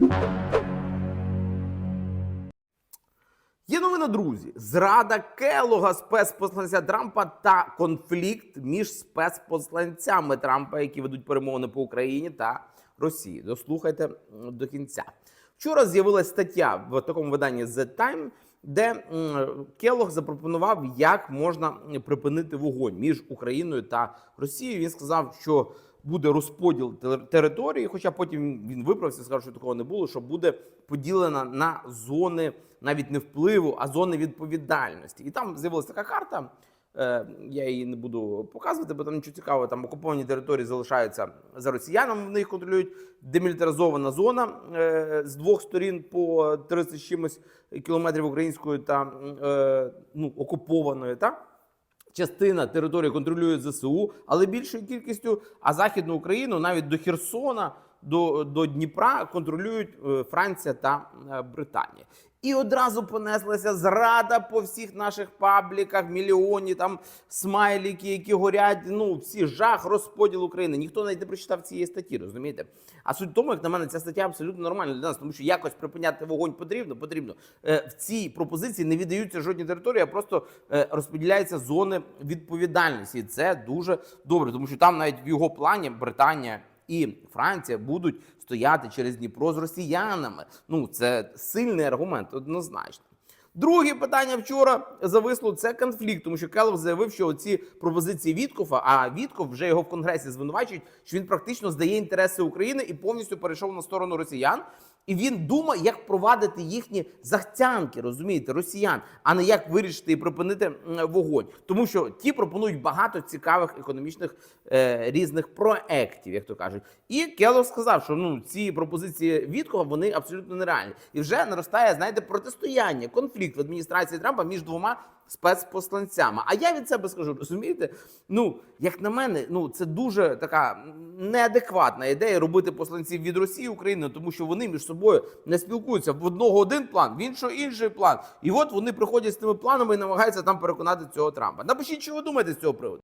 Є новина, друзі. Зрада Келога спецпосланця Трампа та конфлікт між спецпосланцями Трампа, які ведуть перемовини по Україні та Росії. Дослухайте до кінця. Вчора з'явилася стаття в такому виданні The Time, де Келог запропонував, як можна припинити вогонь між Україною та Росією. Він сказав, що буде розподіл території, хоча потім він виправився, сказав, що такого не було, що буде поділена на зони навіть не впливу, а зони відповідальності. І там з'явилася така карта. е, Я її не буду показувати, бо там нічого цікавого. Там окуповані території залишаються за росіянами. Вони їх контролюють. Демілітаризована зона е, з двох сторін по 30 чимось кілометрів української та е, ну, окупованої. Так? Частина території контролює ЗСУ, але більшою кількістю, а Західну Україну навіть до Херсона, до, до Дніпра контролюють е, Франція та е, Британія. І одразу понеслася зрада по всіх наших пабліках, мільйоні там смайліки, які горять. Ну всі жах, розподіл України. Ніхто навіть не прочитав цієї статті, розумієте? А суть в тому, як на мене, ця стаття абсолютно нормальна для нас, тому що якось припиняти вогонь потрібно. Потрібно Е, в цій пропозиції не віддаються жодні території, а просто розподіляються зони відповідальності. І це дуже добре, тому що там навіть в його плані Британія. І Франція будуть стояти через Дніпро з росіянами. Ну це сильний аргумент, однозначно. Друге питання вчора зависло це конфлікт, тому що Келов заявив, що ці пропозиції Віткофа, а Вітков вже його в конгресі звинувачують, що він практично здає інтереси України і повністю перейшов на сторону росіян. І він думає, як впровадити їхні захтянки, розумієте, росіян, а не як вирішити і припинити вогонь. Тому що ті пропонують багато цікавих економічних е, різних проєктів, як то кажуть. І Келлог сказав, що ну ці пропозиції Віткова вони абсолютно нереальні. І вже наростає, знаєте, протистояння, конфлікт в адміністрації Трампа між двома спецпосланцями. А я від себе скажу, розумієте? Ну, як на мене, ну це дуже така неадекватна ідея робити посланців від Росії України, тому що вони між собою не спілкуються. В одного один план, в іншого інший план. І от вони приходять з тими планами і намагаються там переконати цього Трампа. Напишіть, що ви думаєте з цього приводу.